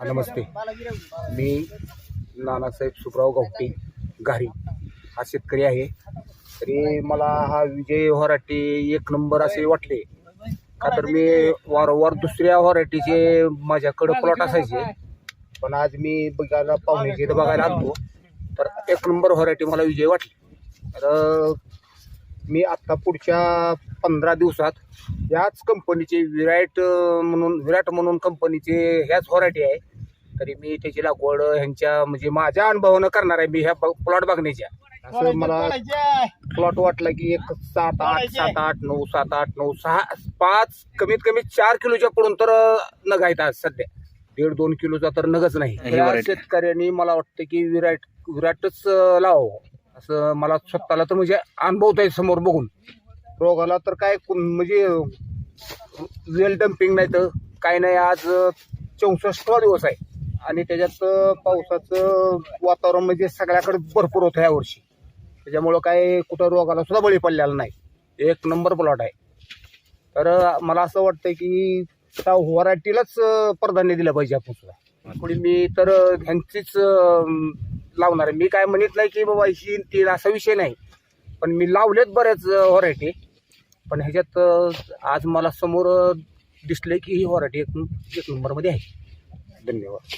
नमस्ते. मी नानासाहेब सुब्राव गावटे घारी हा शेतकरी आहे. तरी मला हा विजय व्हरायटी एक नंबर असे वाटले. का तर मी वारंवार दुसऱ्या व्हरायटीचे माझ्याकडं प्लॉट असायचे. पण आज मी बघायला पाहुण्याचे बघायला आलो तर एक नंबर व्हरायटी मला विजय वाटली. तर मी आत्ता पुढच्या पंधरा दिवसात याच कंपनीचे विराट म्हणून विराट म्हणून कंपनीचे ह्याच व्हरायटी आहे. तरी मी त्याची लागवड ह्यांच्या म्हणजे माझ्या अनुभवानं करणार आहे मी ह्या प्लॉट बघण्याच्या. असं मला प्लॉट वाटला की एक सात आठ सात आठ नऊ सात आठ नऊ सहा पाच कमीत कमी चार किलोच्या पडून तर नग आहेत आज सध्या. दीड दोन किलोचा तर नगच नाही. शेतकऱ्यांनी मला वाटतं की विराट विराटच लावावं. असं मला स्वतःला तर म्हणजे अनुभवत आहे समोर बघून. रोगाला तर काय कुण- म्हणजे वेल डम्पिंग नाही तर काय नाही. आज चौसष्टवा दिवस आहे. आणि त्याच्यात पावसाचं वातावरण म्हणजे सगळ्याकडे भरपूर होतं ह्या वर्षी. त्याच्यामुळं काय कुठं रोगाला सुद्धा बळी पडलेला नाही. एक नंबर प्लॉट आहे. तर मला असं वाटतं की त्या व्हरायटीलाच प्राधान्य दिलं पाहिजे आपण सुद्धा. मी तर ह्यांचीच लावणार आहे. मी काय म्हणत नाही की बाबा ही तीन असा विषय नाही. पण मी लावलेत बऱ्याच व्हरायटी पण ह्याच्यात आज मला समोर अं, दिसले की ही व्हरायटी एक एक नंबरमध्ये आहे. धन्यवाद.